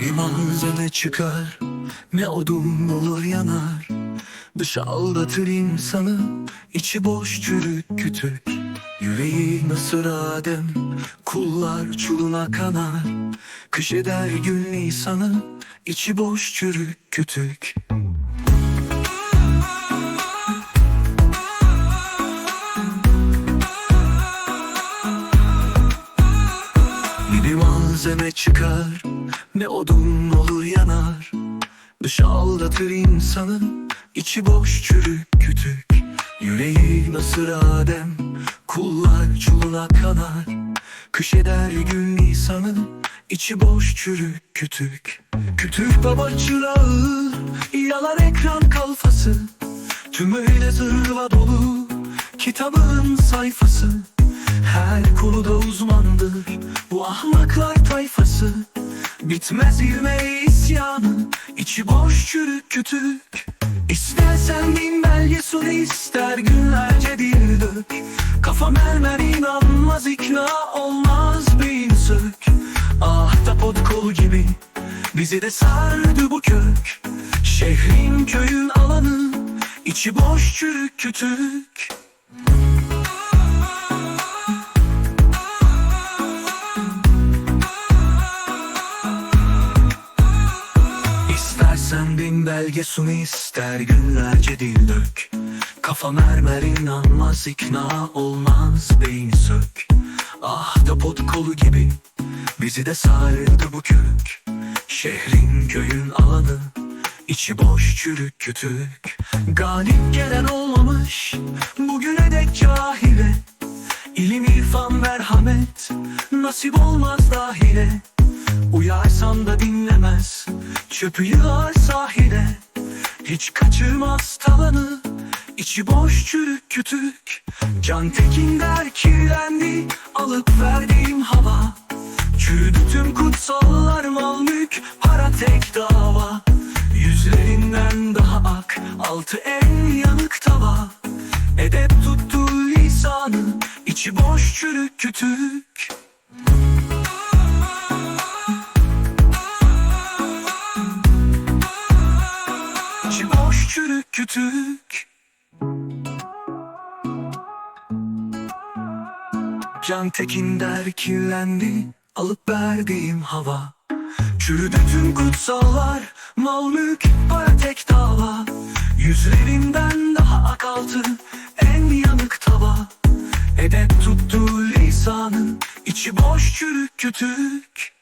Bir malzeme çıkar Ne odun olur yanar. Dış aldatır insanı içi boş çürük kütük Yüreği nasır Adem Kullar çuluna kanar. Kış eder gün Nisan'ı içi boş çürük kütük Bir malzeme çıkar Ne odun olur yanar Dış aldatır insanı. İçi boş çürük kütük Yüreği nasır Adem. Kullar çuluna kanar Kış eder gün Nisan'ı içi boş çürük kütük Kütük baba çırağı. Yalar ekran kalfası Tümüyle zırva dolu Kitabın sayfası. Her konuda uzmandır Bu ahmaklar tayfası Bitmez ilme isyanı. İçi boş çürük kütük. İstersen bin belge sun ister günlerce dil dök. Kafa mermer inanmaz ikna olmaz beyin sök. Ahtapot kolu gibi bizi de sardı bu kök. Şehrin köyün alanı içi boş çürük kütük İstersen bin belge sun ister günlerce dil dök. Kafa mermer inanmaz ikna olmaz beyin sök. Ahtapot kolu gibi bizi de sardı bu kök Şehrin köyün alanı içi boş çürük kütük. Galip gelen olmamış bugüne dek cahile. İlim irfan merhamet nasip olmaz dahile. Uyarsan da dinlemez Çöpü yığar sahile Hiç kaçırmaz talanı içi boş çürük kütük Can Tekin der kirlendi. Alıp verdiğim hava Çürüdü tüm kutsallar mal mülk Para tek dava. Yüzlerinden daha ak Altı en yanık tava. Edep tuttu lisanı içi boş çürük kütük çürük kütük. Can Tekin der kirlendi Alıp verdiğim hava. Çürüdü tüm kutsallar Mal mülk para tek dava. Yüzlerinden daha akaltı En yanık tava. Edep tuttu lisanı içi boş çürük kütük